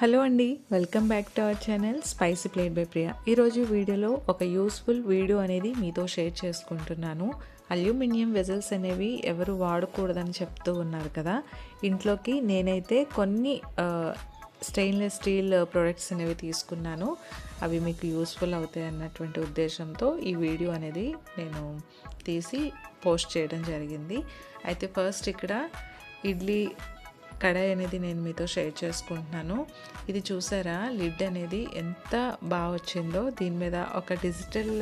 Hello అండి welcome back to our channel spicy plate by Priya. ఈరోజు వీడియోలో ఒక యూస్ఫుల్ వీడియో అనేది మీతో షేర్ చేసుకుంటున్నాను. అల్యూమినియం వెజల్స్ అనేవి ఎవరు వాడకూడదని చెప్తూ ఉన్నారు కదా. ఇంట్లోకి నేనైతే కొన్ని స్టెయిన్లెస్ స్టీల్ ప్రొడక్ట్స్ అనేవి తీసుకున్నాను. అవి మీకు యూస్ఫుల్ అవుతాయి అన్నటువంటి ఉద్దేశంతో ఈ వీడియో అనేది నేను తీసి పోస్ట్ చేయడం జరిగింది. అయితే ఫస్ట్ ఇక్కడ ఇడ్లీ కడాయి అనేది నేను మీతో షేర్ చేసుకుంటున్నాను. ఇది చూసారా? లిడ్ అనేది ఎంత బాగా వచ్చిందో. దీని మీద ఒక డిజిటల్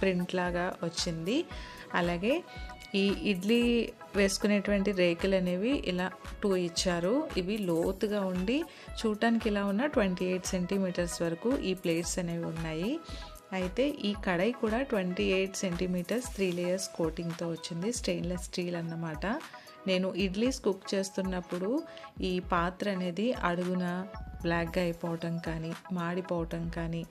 ప్రింట్ లాగా వచ్చింది. అలాగే ఈ ఇడ్లీ వేసుకునేటువంటి రేకులు అనేవి ఇలా టూ ఇచ్చారు. ఇవి లోతుగా ఉండి చూడటానికి ఇలా ఉన్న ట్వంటీ ఎయిట్ సెంటీమీటర్స్ వరకు ఈ ప్లేట్స్ అనేవి ఉన్నాయి. అయితే ఈ కడాయి కూడా twenty eight centimetres three layers కోటింగ్తో వచ్చింది. స్టెయిన్లెస్ స్టీల్ అన్నమాట. నేను ఇడ్లీస్ కుక్ చేస్తున్నప్పుడు ఈ పాత్ర అనేది అడుగున బ్లాక్గా అయిపోవటం కానీ మాడిపోవటం కానీ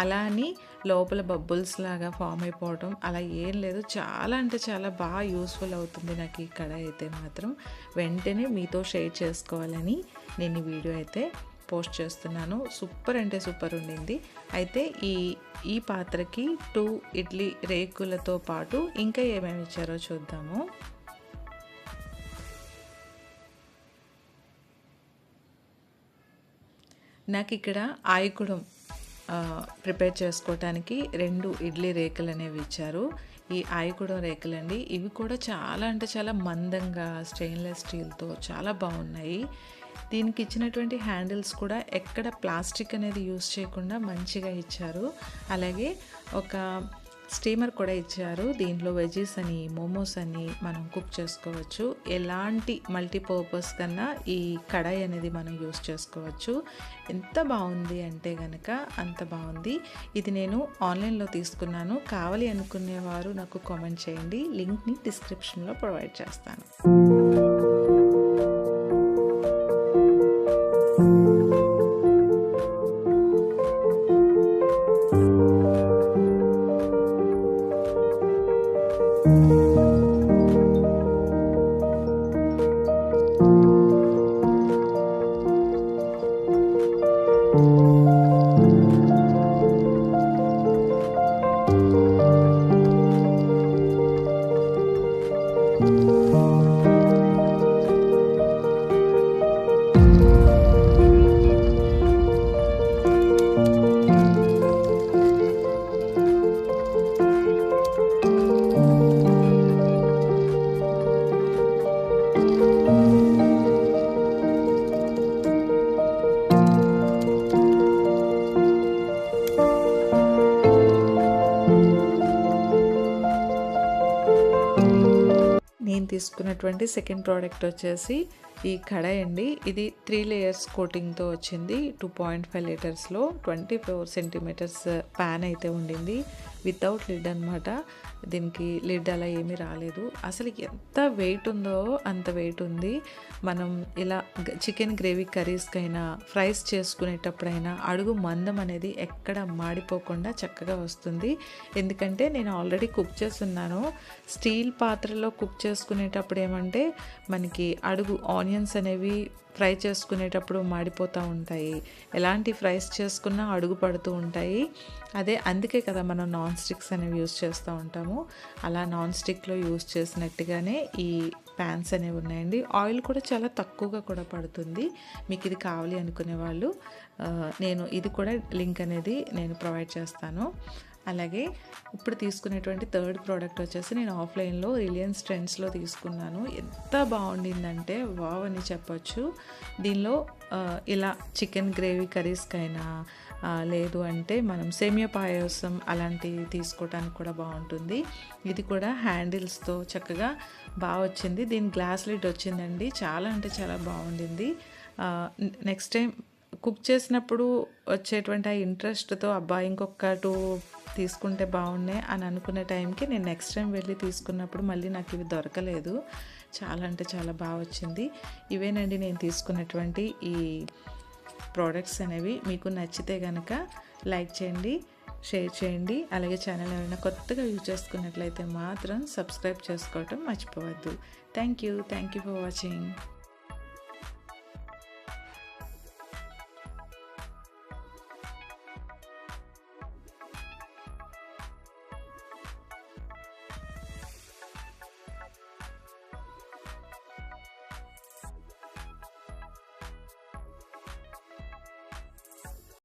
అలా అని లోపల బబుల్స్ లాగా ఫామ్ అయిపోవటం అలా ఏం లేదు. చాలా అంటే చాలా బాగా యూస్ఫుల్ అవుతుంది నాకు ఈ కడాయి అయితే మాత్రం. వెంటనే మీతో షేర్ చేసుకోవాలని నేను ఈ వీడియో అయితే పోస్ట్ చేస్తున్నాను. సూపర్ అంటే సూపర్ ఉండింది. అయితే ఈ ఈ పాత్రకి టూ ఇడ్లీ రేకులతో పాటు ఇంకా ఏమేమి ఇచ్చారో చూద్దాము. నాకు ఇక్కడ ఆయకుడం ప్రిపేర్ చేసుకోవటానికి రెండు ఇడ్లీ రేకులు అనేవి ఇచ్చారు. ఈ ఆయకుడం రేకులండి ఇవి కూడా చాలా అంటే చాలా మందంగా స్టెయిన్లెస్ స్టీల్తో చాలా బాగున్నాయి. దీనికి ఇచ్చినటువంటి హ్యాండిల్స్ కూడా ఎక్కడ ప్లాస్టిక్ అనేది యూస్ చేయకుండా మంచిగా ఇచ్చారు. అలాగే ఒక స్టీమర్ కూడా ఇచ్చారు. దీంట్లో వెజీస్ అని మోమోస్ అని మనం కుక్ చేసుకోవచ్చు. ఎలాంటి మల్టీపర్పస్ కన్నా ఈ కడాయి అనేది మనం యూస్ చేసుకోవచ్చు. ఎంత బాగుంది అంటే కనుక అంత బాగుంది. ఇది నేను ఆన్లైన్లో తీసుకున్నాను. కావాలి అనుకునేవారు నాకు కామెంట్ చేయండి. లింక్ని డిస్క్రిప్షన్లో ప్రొవైడ్ చేస్తాను. Música నేను తీసుకున్నటువంటి సెకండ్ ప్రోడక్ట్ వచ్చేసి ఈ కడాయి అండి. ఇది త్రీ లేయర్స్ కోటింగ్తో వచ్చింది. టూ పాయింట్ ఫైవ్ లీటర్స్లో ట్వంటీ ఫోర్ సెంటీమీటర్స్ ప్యాన్ అయితే ఉండింది. వితౌట్ లిడ్ అనమాట దీనికి లిడ్ అలా ఏమీ రాలేదు. అసలు ఎంత వెయిట్ ఉందో అంత వెయిట్ ఉంది. మనం ఇలా చికెన్ గ్రేవీ కర్రీస్కైనా ఫ్రైస్ చేసుకునేటప్పుడైనా అడుగు మందం అనేది ఎక్కడ మాడిపోకుండా చక్కగా వస్తుంది. ఎందుకంటే నేను ఆల్రెడీ కుక్ చేస్తున్నాను. స్టీల్ పాత్రలో కుక్ చేసుకునేటప్పుడు ఏమంటే మనకి అడుగు ఆనియన్స్ అనేవి ఫ్రై చేసుకునేటప్పుడు మాడిపోతూ ఉంటాయి. ఎలాంటి ఫ్రైస్ చేసుకున్నా అడుగు పడుతూ ఉంటాయి. అదే అందుకే కదా మనం నాన్ స్టిక్స్ అనేవి యూస్ చేస్తూ ఉంటాము. అలా నాన్ స్టిక్లో యూస్ చేసినట్టుగానే ఈ ప్యాన్స్ అనేవి ఉన్నాయండి. ఆయిల్ కూడా చాలా తక్కువగా కూడా పడుతుంది. మీకు ఇది కావాలి అనుకునే వాళ్ళు నేను ఇది కూడా లింక్ అనేది నేను ప్రొవైడ్ చేస్తాను. అలాగే ఇప్పుడు తీసుకునేటువంటి థర్డ్ ప్రోడక్ట్ వచ్చేసి నేను ఆఫ్లైన్లో రిలయన్స్ ట్రెండ్స్లో తీసుకున్నాను. ఎంత బాగుండిందంటే వావ్ అని చెప్పొచ్చు. దీనిలో ఇలా చికెన్ గ్రేవీ కర్రీస్కైనా లేదు అంటే మనం సేమియా పాయసం అలాంటివి తీసుకోవడానికి కూడా బాగుంటుంది. ఇది కూడా హ్యాండిల్స్తో చక్కగా బాగా వచ్చింది. దీని గ్లాస్ లిడ్ వచ్చిందండి. చాలా అంటే చాలా బాగుండింది. నెక్స్ట్ టైం కుక్ చేసినప్పుడు వచ్చేటువంటి ఆ ఇంట్రెస్ట్తో అబ్బా ఇంకొక టూ తీసుకుంటే బాగున్నాయి అని అనుకునే టైంకి నేను నెక్స్ట్ టైం వెళ్ళి తీసుకున్నప్పుడు మళ్ళీ నాకు ఇవి దొరకలేదు. చాలా అంటే చాలా బాగా వచ్చింది. ఇవేనండి నేను తీసుకున్నటువంటి ఈ ప్రోడక్ట్స్ అనేవి. మీకు నచ్చితే కనుక లైక్ చేయండి షేర్ చేయండి. అలాగే ఛానల్ ఏమైనా కొత్తగా యూజ్ చేసుకున్నట్లయితే మాత్రం సబ్స్క్రైబ్ చేసుకోవటం మర్చిపోవద్దు. Thank you. Thank you for watching.